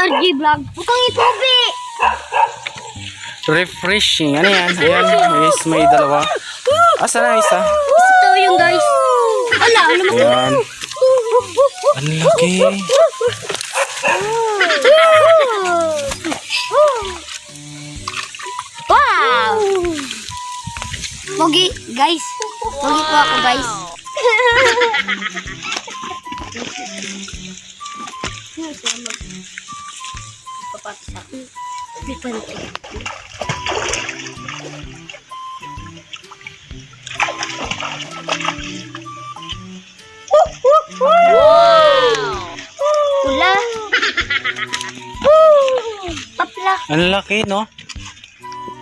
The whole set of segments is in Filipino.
RG Vlog. Bukang itubi. Refreshing. Ano yan? Ayan, is may dalawa. Asa na isa? Ito yung guys. Ala, ano mo? Ayan. Ang laki. Wow! Pogi, guys. Pogi po ako, guys. May panty. Pula. Papla. Ang laki, no?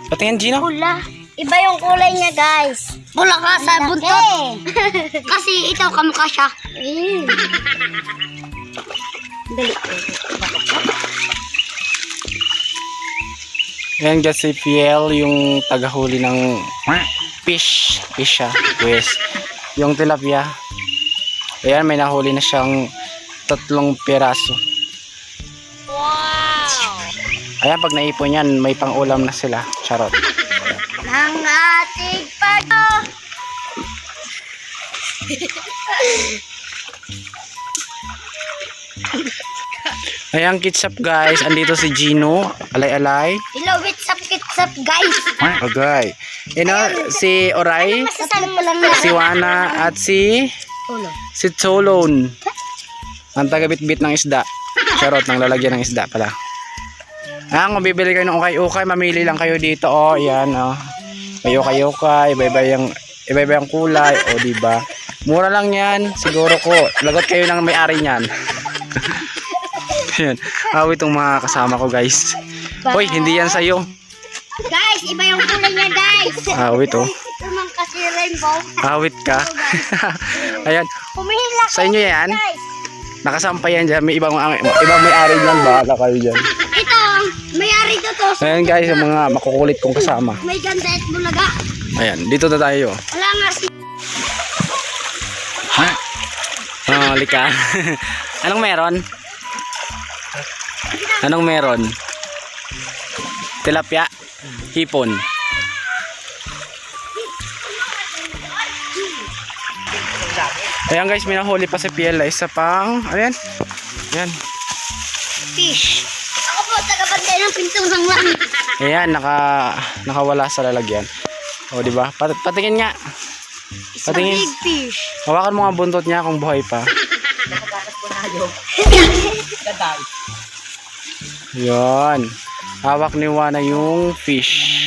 Patingin, Gino. Pula. Iba yung kulay niya, guys. Pula ka sa buntot. Kasi ikaw kamukha siya. Dali. Ayan guys, si Piel, yung tagahuli ng fish. Fish siya. Yes. Yung tilapia. Ayan, may nahuli na siyang tatlong piraso. Wow! Ayan, pag naipon yan, may pang-ulam na sila. Charot. Ng ating pagdo. Ayan, kitsap guys. Andito si Gino. Alay-alay. Hello, what's up, what's up, guys? Okay. You know, si Oray, Masasabi mo lang na. si Wana, at si... Ulo. Si Tolon. Ang tagabit-bit ng isda. Charot, nang lalagyan ng isda pala. Ah, kung bibili kayo ng ukay-ukay, mamili lang kayo dito. Oh, yan, oh. May ukay-ukay, iba-iba yung, iba-iba yung kulay. O, di ba? Mura lang yan. Siguro ko. Lagot kayo ng may-ari niyan. Yan. Awi itong mga kasama ko, guys. Hoy, hindi yan sa'yo. Guys, iba yung kulay niya, guys. Awit, oh. Ito man kasi rainbow. Awit ka. Ayan. Humihila Sa inyo yan? guys. Nakasampay yan dyan. May ibang, ibang may-ari dyan. Bahala kayo dyan. Ito, mayari to to. Ayan guys, yung mga makukulit kong kasama. May ganda at bulaga. Ayan, dito na tayo. Wala nga si... Ha? Oh, lika. Anong meron? Anong meron? Tilapia? Hipon? Ayan guys, minahuli pa si Piela. Isa pang, ayan. Ayan. Fish. Ako po, tagabantay ng pintong ng langit. Ayan, naka, nakawala sa lalagyan. O, di ba? Pat patingin nga. Patingin. big fish. Hawakan mo nga buntot niya kung buhay pa. Yan. Hawak ni Wana yung fish.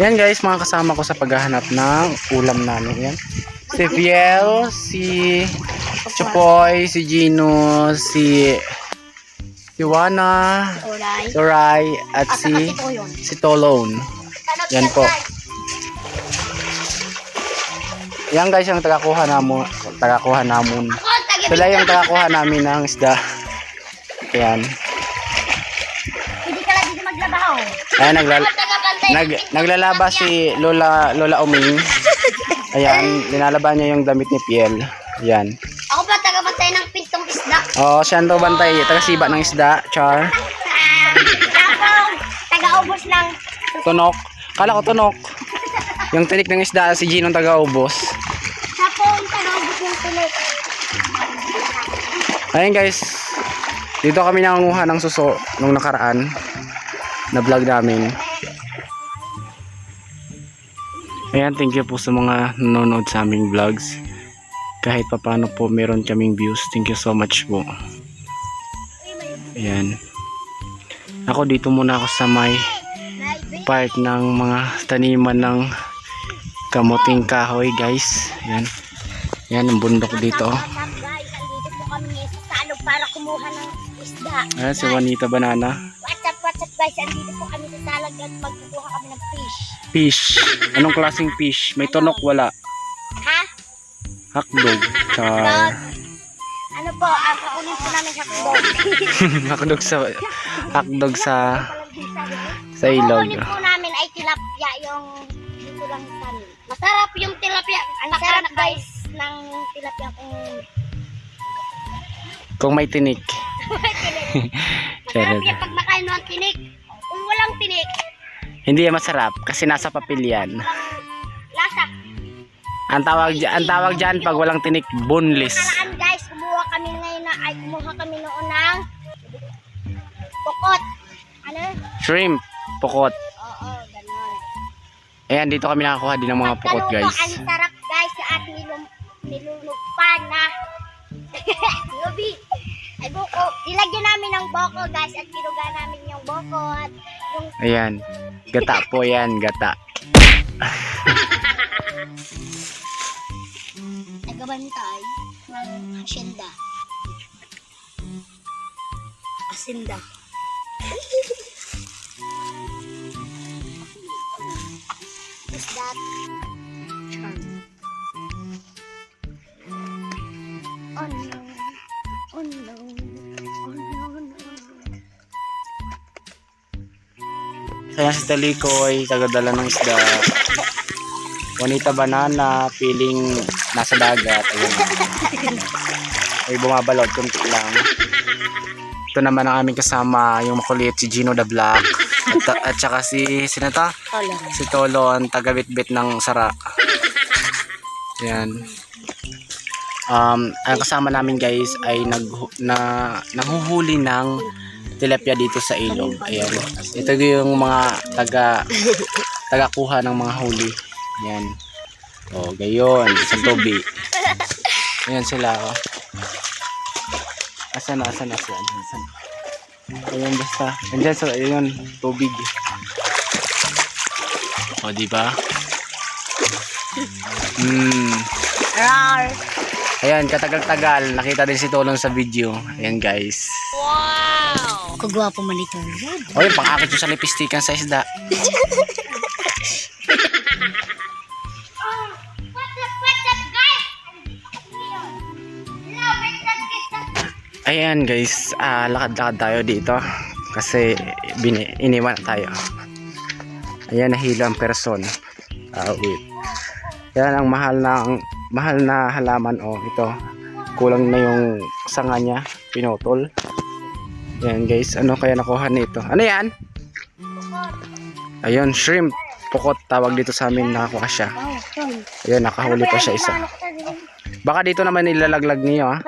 Yan guys, mga kasama ko sa paghahanap ng ulam namin. Yan. Si Fiel, si Chupoy, si Gino, si si Wana, si Rai, at si si Tolone. Yan po. Yan guys yung tagakuha namon, tagakuha namon. Sila yung tagakuha namin ng isda. Yan. Hindi ka lang dito maglabaho. Ayan, naglal nag naglalaba si Lola Lola Uming. Ayan, linalaban niya yung damit ni Piel. Ayan. Oh, siya daw bantay, taga-siba ng isda, char. Taga-ubos ng Tunok. Kala ko tunok. Yung tinik ng isda, si Gino taga-ubos. sapong taga-ubos ng tulik. Ayan guys, dito kami nangunguha ng suso nung nakaraan na vlog namin. Ayan, thank you po sa mga nanonood sa aming vlogs. Kahit papano po meron kaming views, thank you so much po. Ayan. Ako dito muna ako sa may part ng mga taniman ng kamuting kahoy guys. Ayan. Ayan ang bundok dito. Para kumuha ng isda. Ayan si Juanita Banana. What's up, what's up guys? Andito po kami sa salog at magkukuha kami ng fish. Fish. Anong klaseng fish? May tunok wala. Hotdog. Dog. Char. Ano po, ang kakunin po namin sa kudog. Hakdog sa hakdog sa sa ilog. Kukunin po namin ay tilapia yung dito lang sa amin. Masarap yung tilapia. Ang sarap guys ng tilapia kung Kung may tinik. masarap yan pag nakain ng tinik. Kung walang tinik, Hindi yan masarap kasi nasa papel yan. Ang tawag ang tawag dyan pag walang tinik, boneless. Nakaraan guys, kumuha kami ngayon na, ay kumuha kami noon ng pukot. Ano? Shrimp, pukot. Oo, ganon. Ayan, dito kami nakakuha din ng mga Pagkaluto, guys. Ang sarap guys sa ating nilum nilulugpan na lubi. Ay buko. Nilagyan namin ng boko guys at pinuga namin yung boko at yung Ayan. Gata po yan, gata. nagabantay ng hasyenda. Asinda. Is that charm? Oh no. Oh no. Oh no, no. Kaya si Talikoy, tagadala ng isda. Juanita Banana, feeling nasa dagat. Ayan. Ay bumabalot, kunti lang. Ito naman ang aming kasama, yung makulit si Gino the Black. At, at saka si, sino to? Tolo. Si Tolo, ang taga-bit-bit ng sara. Yan. Um, ang kasama namin guys ay nag na nanghuhuli ng tilapia dito sa ilog. Ayan. Ito yung mga taga taga kuha ng mga huli. Yan. Oh, gayon, isang tubi. Ayan sila oh. Asan na, asan na, asan, asan. Ayan basta. Andyan sa, ayun, tubig. O, di ba? Hmm. Rar. Ayan, katagal-tagal. Nakita din si Tolong sa video. Ayan, guys. Kagwapo man ito. O, yun, pang-akit yung sa lipistikan sa isda. Ayan, guys. Ah, lakad-lakad tayo dito. Kasi bini iniwan tayo. Ayan, nahilo ang person. Ah, wait. Yan ang mahal na ang mahal na halaman oh ito. Kulang na yung sanga niya, pinutol. Yan guys, ano kaya nakuha nito? Ano yan? Ayun, shrimp. Pukot tawag dito sa amin nakakuha siya. Ayun, nakahuli pa siya isa. Baka dito naman ilalaglag niyo ah.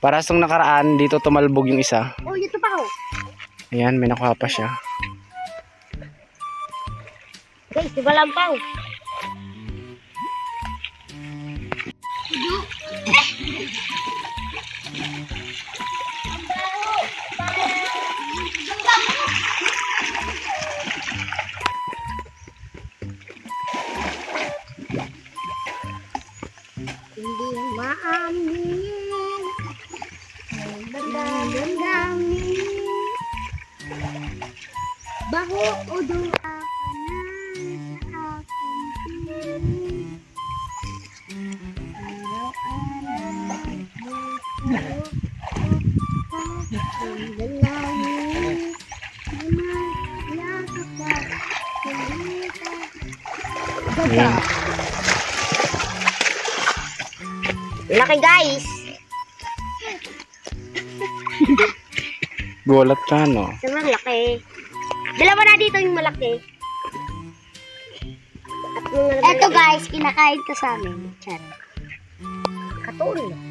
Para sa nakaraan, dito tumalbog yung isa. oh, ito pa oh. Ayan, may nakuha pa siya. Guys, di ba lampaw? Ayan. Laki guys! Gulat ka, no? Sobrang laki. Dalawa na dito yung malaki. At yung Ito guys, kinakain ko sa amin. Chan. Katulog.